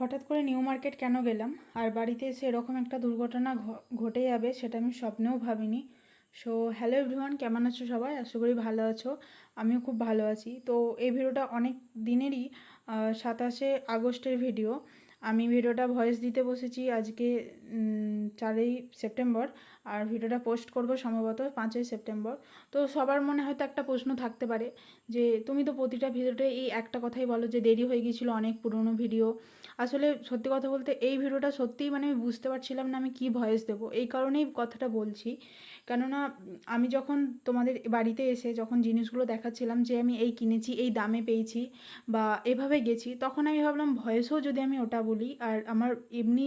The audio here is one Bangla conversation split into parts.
হঠাৎ করে নিউ মার্কেট কেন গেলাম? আর বাড়িতে এসে এরকম একটা দুর্ঘটনা ঘটে যাবে সেটা আমি স্বপ্নেও ভাবিনি। সো হ্যালো এভরিওয়ান কেমন আছো সবাই? আশা করি ভালো আছো। আমিও খুব ভালো আছি। তো এই ভিডিওটা অনেক দিনেরই সাতাশে আগস্টের ভিডিও। আমি ভিডিওটা ভয়েস দিতে বসেছি আজকে চারই সেপ্টেম্বর, আর ভিডিওটা পোস্ট করব সম্ভবত পাঁচই সেপ্টেম্বর। তো সবার মনে হয়তো একটা প্রশ্ন থাকতে পারে যে, তুমি তো প্রতিটা ভিডিওতে এই একটা কথাই বলো যে, দেরি হয়ে গিয়েছিল অনেক পুরনো ভিডিও। আসলে সত্যি কথা বলতে এই ভিডিওটা সত্যিই মানে আমি বুঝতে পারছিলাম না আমি কি ভয়েস দেবো। এই কারণেই কথাটা বলছি। কেননা, আমি যখন তোমাদের বাড়িতে এসে যখন জিনিসগুলো দেখাচ্ছিলাম যে, আমি এই কিনেছি, এই দামে পেয়েছি বা এভাবে গেছি, তখন আমি ভাবলাম ভয়েসও যদি আমি ওটা বলি, আর আমার এমনি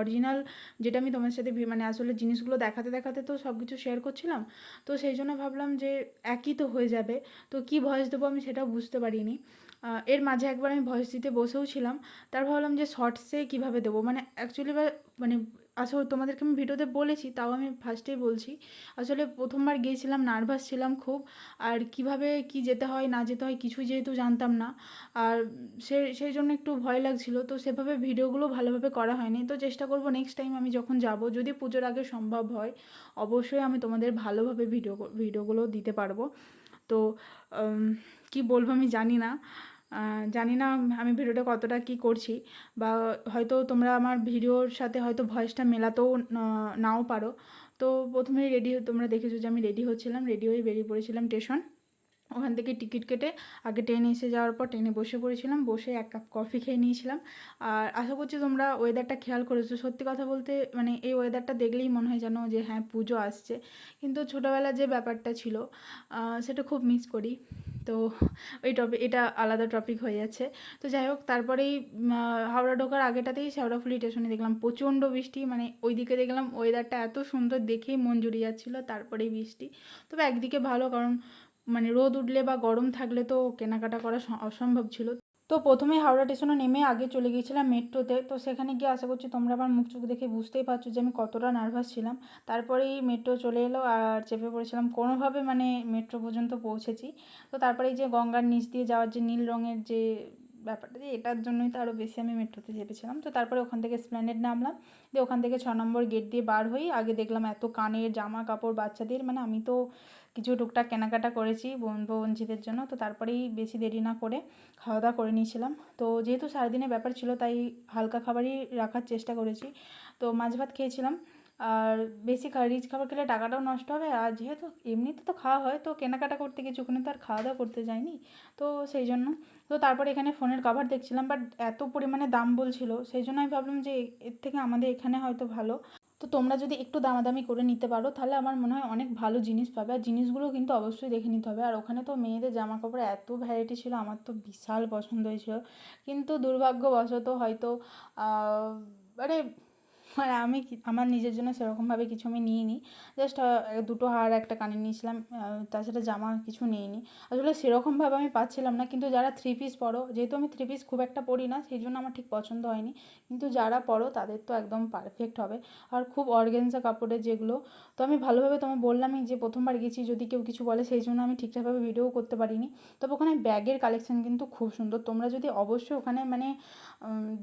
অরিজিনাল যেটা আমি তোমার সাথে মানে আসলে জিনিসগুলো দেখাতে দেখাতে তো সব কিছু শেয়ার করছিলাম, তো সেই জন্য ভাবলাম যে একই তো হয়ে যাবে, তো কি ভয়েস দেবো আমি সেটাও বুঝতে পারিনি। এর মাঝে একবার আমি ভয়েস দিতে বসেও ছিলাম, তার ভাবলাম যে শর্টসে কীভাবে দেবো? মানে অ্যাকচুয়ালি মানে আসলে তোমাদেরকে আমি ভিডিওতে বলেছি, তাও আমি ফার্স্টেই বলছি। আসলে প্রথমবার গিয়েছিলাম নার্ভাস ছিলাম খুব। আর কীভাবে কি যেতে হয়, না যেতে হয়, কিছুই যেহেতু জানতাম না। আর সে, সেই জন্য একটু ভয় লাগছিল। তো সেভাবে ভিডিওগুলো ভালোভাবে করা হয়নি। তো চেষ্টা করব নেক্সট টাইম আমি যখন যাব, যদি পুজোর আগে সম্ভব হয়, অবশ্যই আমি তোমাদের ভালোভাবে ভিডিও, ভিডিওগুলো দিতে পারব। তো কি বলব আমি জানি না। জানি না আমি ভিডিওটা কতটা কি করছি বা হয়তো তোমরা আমার ভিডিওর সাথে হয়তো ভয়েসটা মেলাতেও নাও পারো। তো প্রথমেই রেডি তোমরা দেখেছ যে আমি রেডি হচ্ছিলাম রেডি হয়ে বেরিয়ে পড়েছিলাম স্টেশন ওখান থেকে টিকিট কেটে আগে ট্রেনে এসে যাওয়ার পর ট্রেনে বসে পড়েছিলাম, বসে এক কাপ কফি খেয়ে নিয়েছিলাম। আর আশা করছি তোমরা ওয়েদারটা খেয়াল করেছ। সত্যি কথা বলতে মানে এই ওয়েদারটা দেখলেই মনে হয় যেন যে হ্যাঁ পুজো আসছে। কিন্তু ছোটোবেলা যে ব্যাপারটা ছিল সেটা খুব মিস করি। তো ওই টপিক এটা আলাদা টপিক হয়ে যাচ্ছে। তো যাই হোক, তারপরেই হাওড়া ঢোকার আগেটাতেই শেওড়াফুলি স্টেশনে দেখলাম প্রচণ্ড বৃষ্টি। মানে ওইদিকে দেখলাম ওয়েদারটা এত সুন্দর দেখেই মন জুড়িয়ে যাচ্ছিল, তারপরেই বৃষ্টি। তবে একদিকে ভালো, কারণ মানে রোদ উঠলে বা গরম থাকলে তো কেনাকাটা করা অসম্ভব ছিল। তো প্রথমে হাওড়া স্টেশনে নেমে আগে চলে গিয়েছিলাম মেট্রোতে। তো সেখানে গিয়ে আশা করছি তোমরা আমার মুখ চোখ দেখে বুঝতেই পারছ যে আমি কতটা নার্ভাস ছিলাম। তারপরেই মেট্রো চলে এলো আর চেপে পড়েছিলাম। কোনোভাবে মানে মেট্রো পর্যন্ত পৌঁছেছি। তো তারপরে এই যে গঙ্গার নিচ দিয়ে যাওয়ার যে নীল রঙের যে ব্যাপারটা, যে এটার জন্যই তো আরও বেশি আমি মেট্রোতে চেপেছিলাম। তো তারপরে ওখান থেকে স্প্ল্যানেড নামলাম। দিয়ে ওখান থেকে ছ নম্বর গেট দিয়ে বার হই। আগে দেখলাম এত কানের জামা কাপড় বাচ্চাদের। মানে আমি তো কিছু টুকটাক কেনাকাটা করেছি বোন বঞ্চিতের জন্য। তো তারপরেই বেশি দেরি না করে খাওয়া দাওয়া করে নিয়েছিলাম। তো যেহেতু সারাদিনের ব্যাপার ছিল, তাই হালকা খাবারই রাখার চেষ্টা করেছি। তো মাছ ভাত খেয়েছিলাম। আর বেশি রিচ খাবার খেলে টাকাটাও নষ্ট হবে। আর যেহেতু এমনিতে তো খাওয়া হয়, তো কেনাকাটা করতে ওখানে তো আর খাওয়া দাওয়া করতে যায়নি। তো সেই জন্য, তো তারপরে এখানে ফোনের কভার দেখছিলাম। বাট এত পরিমাণে দাম বলছিল, সেই জন্য আমি ভাবলাম যে এর থেকে আমাদের এখানে হয়তো ভালো। তো তোমরা যদি একটু দামাদামি করে নিতে পারো, তাহলে আমার মনে হয় অনেক ভালো জিনিস পাবে। আর জিনিসগুলো কিন্তু অবশ্যই দেখে নিতে হবে। আর ওখানে তো মেয়েদের জামা কাপড় এত ভ্যারাইটি ছিল, আমার তো বিশাল পছন্দ হয়েছিল। কিন্তু দুর্ভাগ্যবশত হয়তো মানে মানে আমি আমার নিজের জন্য সেরকমভাবে কিছু আমি নিইনি। জাস্ট দুটো হার, একটা কানে নিয়েছিলাম তাছাড়া জামা কিছু নিইনি। আসলে সেরকমভাবে আমি পাচ্ছিলাম না, কিন্তু যারা থ্রি পিস পরো, যেহেতু আমি থ্রি পিস খুব একটা পরি না, সেই জন্য আমার ঠিক পছন্দ হয়নি। কিন্তু যারা পরো, তাদের তো একদম পারফেক্ট হবে। আর খুব অর্গেনজা কাপড়ের যেগুলো, তো আমি ভালোভাবে তোমায় বললামই যে প্রথমবার গেছি, যদি কেউ কিছু বলে, সেই জন্য আমি ঠিকঠাকভাবে ভিডিও করতে পারিনি। তবে ওখানে ব্যাগের কালেকশন কিন্তু খুব সুন্দর। তোমরা যদি অবশ্যই ওখানে মানে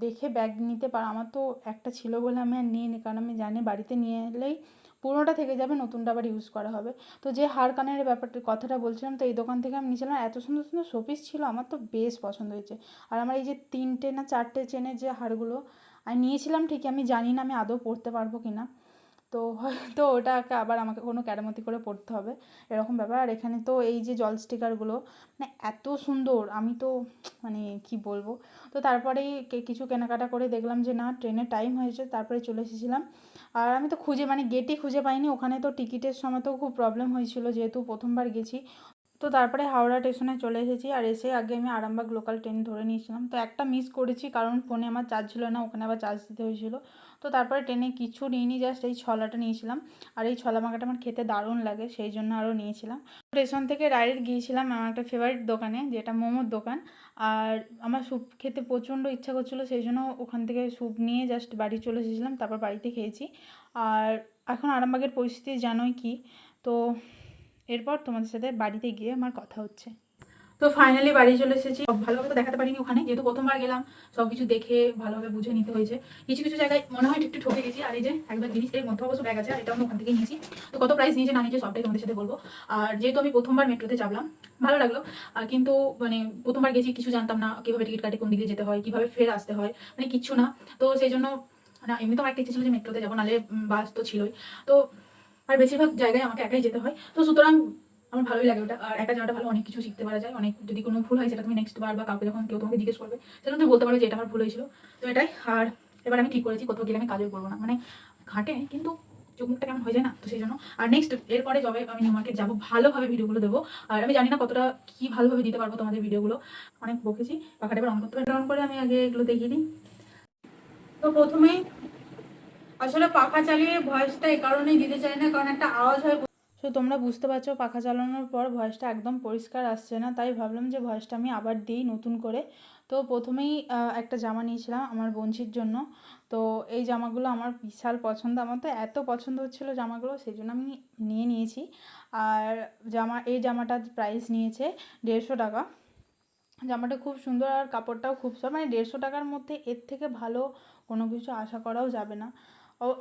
দেখে ব্যাগ নিতে পারো, আমার তো একটা ছিল বলে আমি আর নিয়ে নিই কারণ আমি জানি বাড়িতে নিয়ে এলেই পুরোটা থেকে যাবে, নতুনটা আবার ইউজ করা হবে। তো যে হার কানের ব্যাপারটা, কথাটা বলছিলাম, তো এই দোকান থেকে আমি নিয়েছিলাম, এত সুন্দর সুন্দর শোপিস ছিল, আমার তো বেশ পছন্দ হয়েছে। আর আমার এই যে তিনটে না চারটে চেনের যে হারগুলো আমি নিয়েছিলাম ঠিকই, আমি জানি না আমি আদৌ পড়তে পারব কি না তো হয়তো ওটাকে আবার আমাকে কোনো ক্যারামতি করে পড়তে হবে, এরকম ব্যাপার। আর এখানে তো এই যে জল স্টিকারগুলো মানে এত সুন্দর, আমি তো মানে কি বলব? তো তারপরেই কিছু কেনাকাটা করে দেখলাম যে না ট্রেনের টাইম হয়েছে, তারপরে চলে এসেছিলাম। আর আমি তো খুঁজে মানে গেটই খুঁজে পাইনি, ওখানে তো টিকিটের সময় তো খুব প্রবলেম হয়েছিল, যেহেতু প্রথমবার গেছি। তো তারপরে হাওড়া স্টেশনে চলে এসেছি, আর এসে আগে আমি আরামবাগ লোকাল ট্রেন ধরে নিয়েছিলাম। তো একটা মিস করেছি, কারণ ফোনে আমার চার্জ ছিল না, ওখানে আবার চার্জ দিতে হয়েছিল। তো তারপরে ট্রেনে কিছু নিইনি জাস্ট এই ছলাটা নিয়েছিলাম। আর এই ছলা মাখাটা আমার খেতে দারুণ লাগে, সেই জন্য আরও নিয়েছিলাম। স্টেশন থেকে ডাইরেক্ট গিয়েছিলাম আমার একটা ফেভারিট দোকানে, যেটা মোমোর দোকান। আর আমার স্যুপ খেতে প্রচণ্ড ইচ্ছা করছিল, সেই জন্য ওখান থেকে স্যুপ নিয়ে জাস্ট বাড়ি চলে এসেছিলাম, তারপর বাড়িতে খেয়েছি। আর এখন আরামবাগের পরিস্থিতি জানোই কি? তো এরপর তোমাদের সাথে বাড়িতে গিয়ে আমার কথা হচ্ছে। তো ফাইনালি বাড়ি চলে এসেছি। ভালোভাবে তো দেখাতে পারিনি ওখানে, যেহেতু প্রথমবার গেলাম সব কিছু দেখে ভালোভাবে বুঝে নিতে হয়েছে। কিছু কিছু জায়গায় মনে হয় একটু ঠকে গেছি, আর এই যে একবার জিনিস এর মধ্যে অবশ্য ব্যাগ আছে, আর এটা আমি ওখান থেকে নিয়েছি। তো কত প্রাইস নিয়েছে না নিয়েছে সবটাই তোমাদের সাথে বলব। আর যেহেতু আমি প্রথমবার মেট্রোতে চাপলাম, ভালো লাগল। কিন্তু মানে প্রথমবার গেছি, কিছু জানতাম না কীভাবে টিকিট কাটে, কোন দিকে যেতে হয়, কীভাবে ফের আসতে হয় মানে কিচ্ছু না। তো সেই জন্য, না, এমনি তো আমার একটা ইচ্ছে ছিল যে মেট্রোতে যাব, নাহলে বাস তো ছিলই। তো আর বেশিরভাগ জায়গায় আমাকে একাই যেতে হয়। তো সুতরাং আমার ভালোই লাগে ওটা। আর একা যাওয়াটা ভালো, অনেক কিছু শিখতে পারা যায়। অনেক, যদি কোনো ভুল হয়, সেটা তুমি নেক্সট বার বা কাউকে যখন কেউ তোমাকে জিজ্ঞেস করবে, সেটা তুমি বলতে পারো যে এটা আমার ভুল হয়েছিল। তো এটাই, আর এবার আমি ঠিক করেছি, কোথাও গেলে আমি কাজও করব না। মানে ঘাটে, কিন্তু চোখ মুখটা কেমন হয়ে যায় না, তো সেই জন্য। আর নেক্সট এরপরে যবে আমি নিউ যাব, ভালোভাবে ভিডিওগুলো দেবো। আর আমি জানি না কতটা কি ভালোভাবে দিতে পারব তোমাদের ভিডিওগুলো। অনেক বকেছি, পাখাটা এবার অন করতে পারি অন করে আমি আগে এগুলো দেখিয়ে দিই। তো প্রথমেই, আসলে পাখা চালিয়ে ভয়েসটা এই কারণেই দিতে চাই না, কারণ একটা আওয়াজ হয় সো তোমরা বুঝতে পারছ পাখা চালানোর পর ভয়েসটা একদম পরিষ্কার আসছে না, তাই ভাবলাম যে ভয়েসটা আমি আবার দিই নতুন করে। তো প্রথমেই একটা জামা নিয়েছিলাম আমার বোনছির জন্য। তো এই জামাগুলো আমার বিশাল পছন্দ, আমার তো এত পছন্দ হচ্ছিল জামাগুলো, সেই জন্য আমি নিয়ে নিয়েছি। আর জামা, এই জামাটার প্রাইস নিয়েছে দেড়শো টাকা। জামাটা খুব সুন্দর আর কাপড়টাও খুব সব মানে দেড়শো টাকার মধ্যে এর থেকে ভালো কোনো কিছু আশা করাও যাবে না।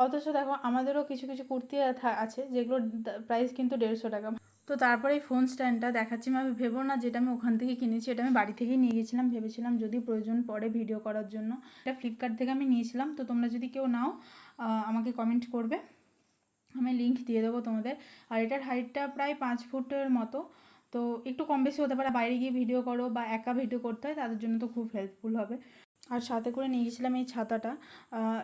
অথচ দেখো আমাদেরও কিছু কিছু কুর্তি আছে যেগুলোর প্রাইস কিন্তু দেড়শো টাকা। তো তারপরে এই ফোন স্ট্যান্ডটা দেখাচ্ছি, আমি ভেবো না যেটা আমি ওখান থেকে কিনেছি, এটা আমি বাড়ি থেকেই নিয়ে গেছিলাম, ভেবেছিলাম যদি প্রয়োজন পড়ে ভিডিও করার জন্য। এটা ফ্লিপকার্ট থেকে আমি নিয়েছিলাম, তো তোমরা যদি কেউ নাও আমাকে কমেন্ট করবে। আমি লিঙ্ক দিয়ে দেবো তোমাদের। আর এটার হাইটটা প্রায় পাঁচ ফুটের মতো, তো একটু কম বেশি হতে পারে। বাইরে গিয়ে ভিডিও করো বা একা ভিডিও করতে হয়, তাদের জন্য তো খুব হেল্পফুল হবে। আর সাথে করে নিয়ে গেছিলাম এই ছাতাটা।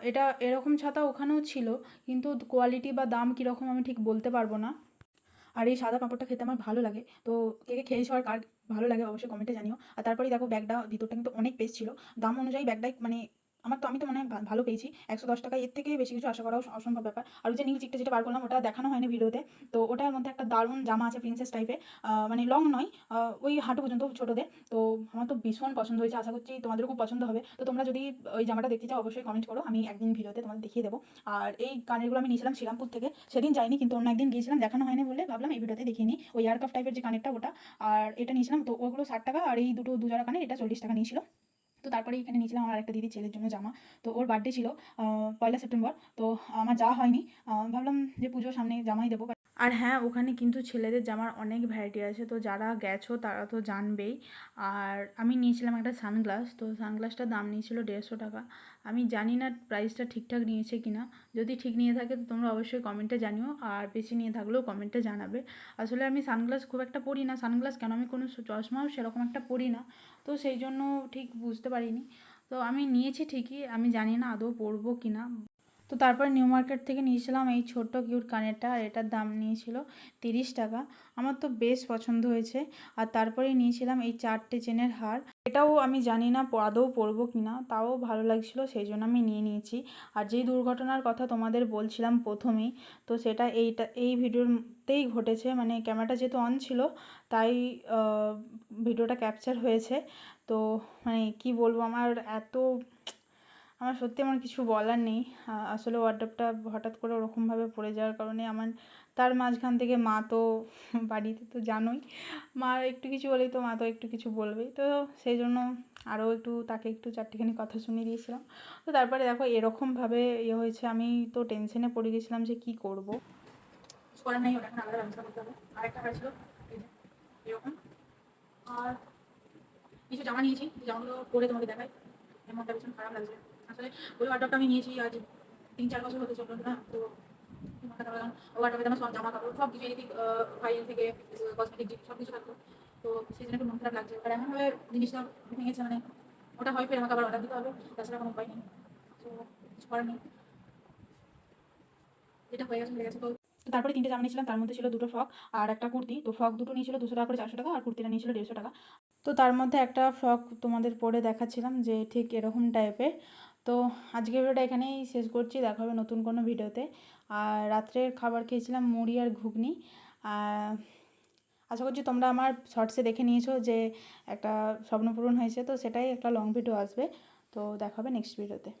এটা এরকম ছাতা ওখানেও ছিল, কিন্তু কোয়ালিটি বা দাম কীরকম আমি ঠিক বলতে পারব না। আর এই সাদা পাঁপড়টা খেতে আমার ভালো লাগে। তো কে কে খেয়েছো আর কার ভালো লাগে অবশ্যই কমেন্টে জানিও। আর তারপরেই দেখো ব্যাগটা ভিতরটা কিন্তু অনেক বেশ ছিল। দাম অনুযায়ী ব্যাগটাই মানে আমার তো, আমি তো মনে হয় ভালো পেয়েছি। একশো দশ টাকা এর থেকে বেশি কিছু আশা করাও অসম্ভব ব্যাপার। আর ওই যে নীল চিকটা যেটা বার করলাম, ওটা দেখানো হয়নি ভিডিওতে। তো ওটার মধ্যে একটা দারুণ জামা আছে প্রিন্সেস টাইপের মানে লং নয় ওই হাঁটু পর্যন্ত ছোটোদের। তো আমার তো ভীষণ পছন্দ হয়েছে, আশা করছি তোমাদেরও খুব পছন্দ হবে। তো তোমরা যদি ওই জামাটা দেখতে চাও, অবশ্যই কমেন্ট করো, আমি একদিন ভিডিওতে তোমাদের দেখিয়ে দেবো। আর এই কানেরগুলো আমি নিয়েছিলাম শ্রীরামপুর থেকে। সেদিন যাইনি, কিন্তু অন্য একদিন গিয়েছিলাম, দেখানো হয়নি বলে ভাবলাম এই ভিডিওতে দেখিয়ে নিই। ওই এয়ারক্রাফ টাইপের যে কানেরটা, ওটা। আর এটা নিয়েছিলাম, তো ওগুলো ষাট টাকা, আর এই দুটো দুজোড়া কানের, এটা চল্লিশ টাকা নিয়েছিল। তো তারপরে এখানে নিয়েছিলাম আমার একটা দিদি ছেলের জন্য জামা। তো ওর বার্থডে ছিল পয়লা সেপ্টেম্বর। তো আমার যাওয়া হয়নি। ভাবলাম যে পুজোর সামনে জামাই দেবো। আর হ্যাঁ ওখানে কিন্তু ছেলেদের জামার অনেক ভ্যারাইটি আছে। তো যারা গেছো, তারা তো জানবেই। আর আমি নিয়েছিলাম একটা সানগ্লাস তো সানগ্লাসটার দাম নিয়েছিল দেড়শো টাকা। আমি জানি না প্রাইসটা ঠিকঠাক নিয়েছে কি না যদি ঠিক নিয়ে থাকে, তো তোমরা অবশ্যই কমেন্টে জানিও। আর বেশি নিয়ে থাকলেও কমেন্টে জানাবে। আসলে আমি সানগ্লাস খুব একটা পরি না। সানগ্লাস কেন? আমি কোনো চশমাও সেরকম একটা পরি না। তো সেই জন্য ঠিক বুঝতে পারিনি। তো আমি নিয়েছি ঠিকই। আমি জানি না আদৌ পরবো কি না তো তারপর নিউ মার্কেট থেকে নিয়েছিলাম এই ছোট্ট কিউট কানেরটা আর এটার দাম নিয়েছিল তিরিশ টাকা। আমার তো বেশ পছন্দ হয়েছে। আর তারপরে নিয়েছিলাম এই চারটে চেনের হার। এটাও আমি জানি না আদৌ পরবো কি না তাও ভালো লাগছিল, সেই জন্য আমি নিয়ে নিয়েছি। আর যেই দুর্ঘটনার কথা তোমাদের বলছিলাম প্রথমেই, তো সেটা এইটা, এই ভিডিওতেই ঘটেছে। মানে ক্যামেরাটা যেহেতু অন ছিল, তাই ভিডিওটা ক্যাপচার হয়েছে। তো মানে কি বলব, আমার এত আমার সত্যি আমার কিছু বলার নেই। আসলে ওয়ার্ডরোবটা হঠাৎ করে ওরকমভাবে পড়ে যাওয়ার কারণে আমার, তার মাঝখান থেকে মা তো বাড়িতে তো জানোই। মা একটু কিছু বলেই তো মা তো একটু কিছু বলবেই। তো সেই জন্য আরও একটু তাকে একটু চারটিখানি কথা শুনিয়ে দিয়েছিলাম। তো তারপরে দেখো এরকমভাবে ইয়ে হয়েছে, আমি তো টেনশনে পড়ে গেছিলাম যে কী করব। আর কিছু জামা নিয়েছি, জামাগুলো পরে তোমাকে দেখাই। এর মনটা ভীষণ খারাপ লাগছে। আসলে ওই ওয়ার্ডরটা আমি নিয়েছি আজ তিন চার বছর হতে চলল না, তো সব জামা কাপড় সব কিছু ফাইল থেকে কসমেটিক সব কিছু থাকতো তো সেই জন্য মন খারাপ লাগছে। এমনভাবে জিনিসটা ভেঙেছে মানে ওটা হয় অর্ডার দিতে হবে, তাছাড়া কোনো উপায় নেই। তো হয়ে গেছে তো তো তারপরে তিনটে জামা নিয়েছিলাম, তার মধ্যে ছিল দুটো ফ্রক আর একটা কুর্তি। তো ফ্রক দুটো নিয়েছিল দুশো টাকা করে, চারশো টাকা, আর কুর্তিটা নিয়েছিল দেড়শো টাকা। তো তার মধ্যে একটা ফ্রক তোমাদের পরে দেখাচ্ছিলাম যে ঠিক এরকম টাইপের তো আজকের ভিডিওটা এখানেই শেষ করছি। দেখা হবে নতুন কোনো ভিডিওতে আর রাত্রের খাবার খেয়েছিলাম মুড়ি আর ঘুগনি। আশা করছি তোমরা আমার শর্টসে দেখে নিয়েছো যে একটা স্বপ্নপূরণ হয়েছে, তো সেটাই একটা লং ভিডিও আসবে। তো দেখা হবে নেক্সট ভিডিওতে